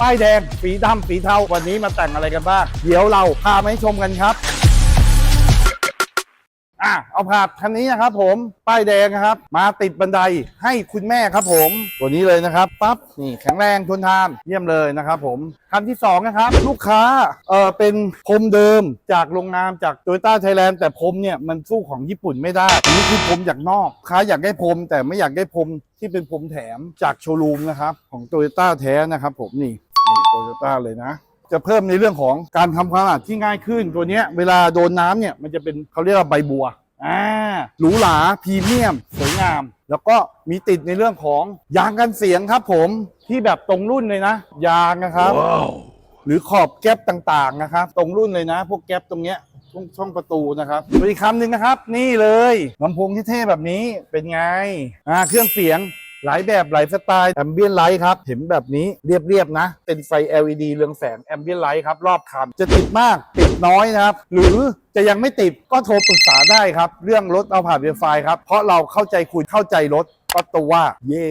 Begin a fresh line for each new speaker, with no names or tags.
ป้ายแดงสีดำสีเทาวันนี้มาแต่งอะไรกันบ้าง เดี๋ยวเราพามาให้ชมกันครับ อะเอาผาดคันนี้นะครับ ผมป้ายแดงนะครับ มาติดบันไดให้คุณแม่ครับ ผมตัวนี้เลยนะครับปั๊บนี่แข็งแรงทนทานเยี่ยมเลยนะครับ ผมคันที่สองนะครับลูกค้าเออเป็นพรมเดิมจากโรงงานจากโตโยต้าไทยแลนด์แต่พรมเนี่ยมันสู้ของญี่ปุ่นไม่ได้อันนี่คือพรมจากนอกค้าอยากได้พรมแต่ไม่อยากได้พรมที่เป็นพรมแถมจากโชว์รูมนะครับของโตโยต้าแท้นะครับ ผมนี่ โตโยต้าเลยนะ จะเพิ่มในเรื่องของการทำความสะอาดที่ง่ายขึ้น ตัวเนี้ยเวลาโดนน้ำเนี่ยมันจะเป็นเขาเรียกว่าใบบัวอ่าหรูหราพรีเมียม สวยงาม แล้วก็มีติดในเรื่องของยางกันเสียงครับผมที่แบบตรงรุ่นเลยนะ ยางนะครับ หรือขอบแก๊ปต่างๆนะครับ ตรงรุ่นเลยนะ พวกแก๊ปตรงเนี้ยช่องช่องประตูนะครับอีกคำหนึ่งนะครับ นี่เลยลำโพงที่เท่แบบนี้เป็นไงอ่าเครื่องเสียง หลายแบบหลายสไตล์แอมเบียนไลท์ครับเห็นแบบนี้เรียบๆนะ เป็นไฟ LED เรืองแสงแอมเบียนไลท์ครับรอบคันจะติดมากติดน้อยนะครับ หรือจะยังไม่ติดก็โทรปรึกษาได้ครับ เรื่องรถเอาผ่านเวไฟครับ เพราะเราเข้าใจคุณเข้าใจรถก็ตัวว่าเย่